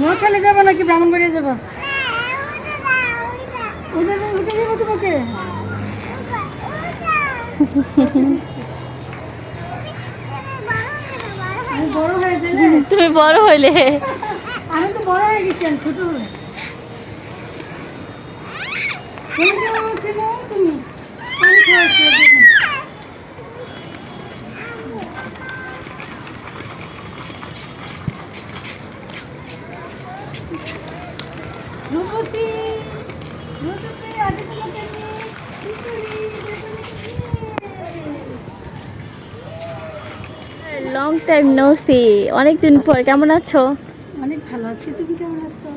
নোয়াখালী যাব নাকি ব্রাহ্মণবাড়িয়া যাব? উঠে উঠে যাব তোমাকে। আমি বড় তুমি বড় হইলে। আমি তো বড় হয়ে গেছি ছোট হলে তুমি। লং টাইম নো সি অনেক দিন পর কেমন আছো? অনেক ভালো আছি। তুমি কেমন আছো?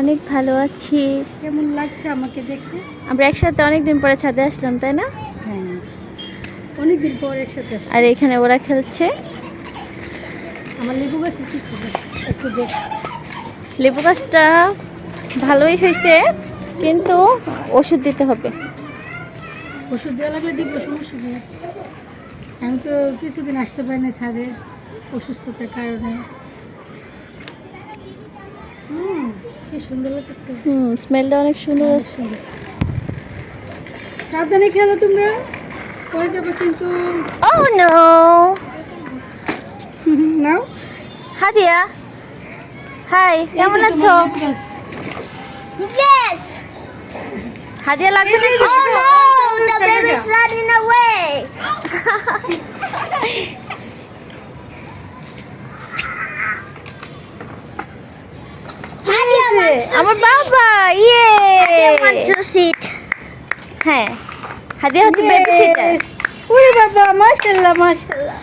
অনেক ভালো আছি। কেমন লাগছে আমাকে দেখে আমরা একসাথে অনেক দিন পরে ছাদে আসলাম তাই না? হ্যাঁ। অনেকদিন পর একসাথে আর এখানে ওরা খেলছে। আমার লেবু গাছ কি খবর একটু দেখ। লেবু গাছটা ভালোই হয়েছে। কিন্তু ওষুধ দিতে হবে। ওষুধ দেওয়া লাগলে দিব সমস্যা নেই আমি তো কিছুদিন আসতে পারি না ছাদে অসুস্থতার কারণে। হুম কি সুন্দর লাগতেছে। হুম স্মেলটা অনেক সুন্দর সাবধানে খেলো তোমরা যাবে কিন্তু। ও নো নাও। হাদিয়া হাই কেমন আছো? Yes! হাদিয়া লাগবে নাকি Oh no! The baby's running away! Hadia wants to আমার sit. বাবা ইয়ে Hadia wants to sit. হ্যাঁ হাদিয়া হচ্ছে বেবি সিটার! ওরে বাবা মাশাল্লাহ মাশাল্লাহ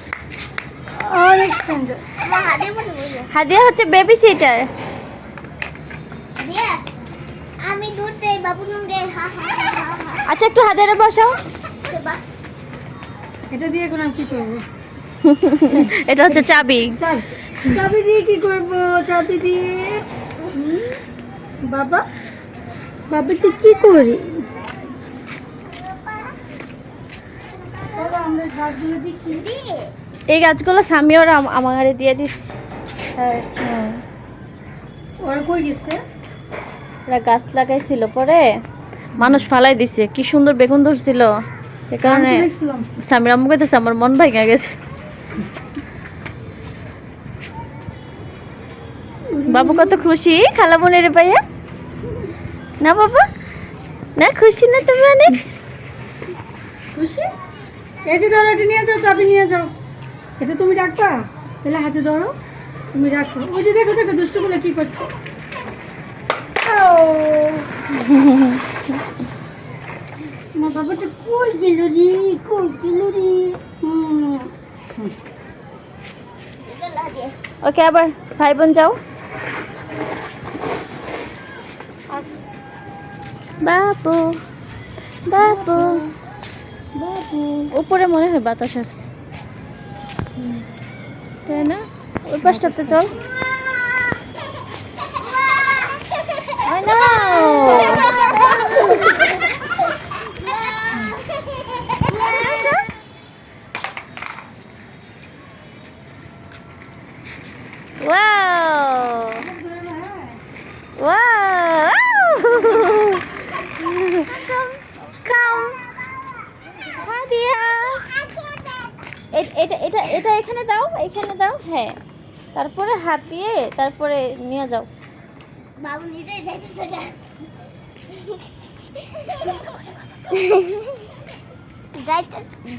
অনেক সুন্দর wants to sit. হাদিয়া হচ্ছে বেবি সিটার আচ্ছা একটু হাদিয়ারে বসাও। এটা দিয়ে এখন আমি কি করব? এটা হচ্ছে চাবি। চাবি। দিয়ে কি করব? চাবি দিয়ে হুম, বাবা বাবাতে কি করি? এই গাছগুলো স্বামী ওরা আম- আমার দিয়ে দিস। হ্যাঁ। ওরা কই গেছে? ওরা গাছ লাগাইছিল পরে মানুষ ফালাই দিছে। কি সুন্দর বেগুন ধরছিল। এ কারণে স্বামীর আম্মু কইতেছে আমার মন ভাঙা গেছে। বাবু কত খুশি? খালা বোনের পাইয়া না বাবা? না খুশি না তুমি অনেক। খুশি? এই যে ধরো এটা নিয়ে যাও চাবি নিয়ে যাও। এটা তুমি রাখবা? তাহলে হাতে ধরো তুমি রাখো। ওই যে দেখো দেখো দুষ্টুগুলো কি করছে? আমার বাবাটা কই গেল রে কই গেল রে ওকে, আবার ভাই বোন যাও। বাবু বাবু বাবু। উপরে মনে হয় বাতাস আসছে। তাই না? ওই পাশটাতে চল। Wow! Wow! Come, come. এটা এটা এটা এখানে দাও এখানে দাও হ্যাঁ তারপরে হাত দিয়ে তারপরে নিয়ে যাও বাবু নিজেই যাইতেছে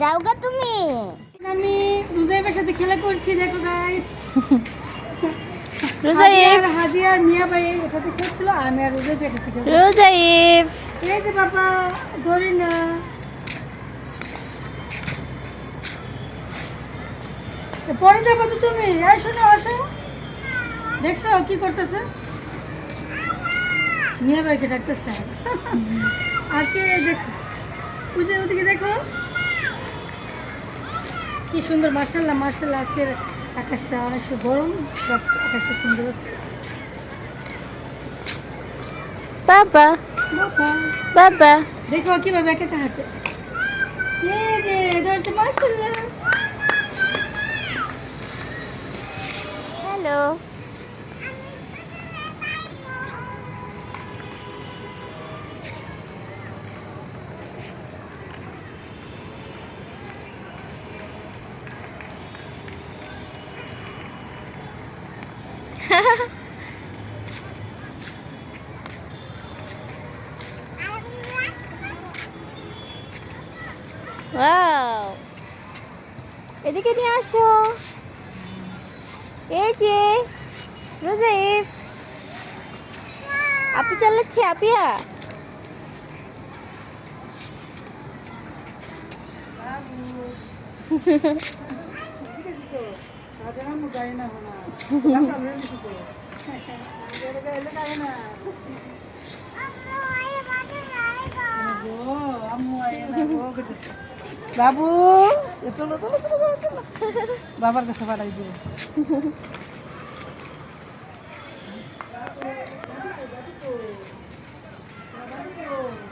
গা তুমি। আমি রুজাইবের সাথে খেলা করছি দেখো গাইস রোজাইব হাদিয়ার মিয়া ভাই এটাতে খেলছিল আমি আর রুজাইব এটাতে খেলছি। রোজাইব এই যে বাবা ধরে না। পরে যাব তো তুমি। এই শোনো আসো। দেখছ কি করতেছে? মিয়া ভাইকে ডাকতেছে। আজকে দেখো পুজো ওদিকে দেখো। কি সুন্দর মার্শাল্লাহ মার্শাল্লাহ আজকের আকাশটা অনেক গরম আকাশটা সুন্দর আছে। বাবা। বাবা। বাবা। দেখো কীভাবে একা একা হাঁটে। এই যে ধরছে মার্শাল্লাহ হ্যালো। এদিকে নিয়ে আসো। এই যে রোজেফ আপি চালাচ্ছে আপিয়া। এ বাবু চলো চলো চলো চলো বাবার কাছে পাঠাই দিব Thank.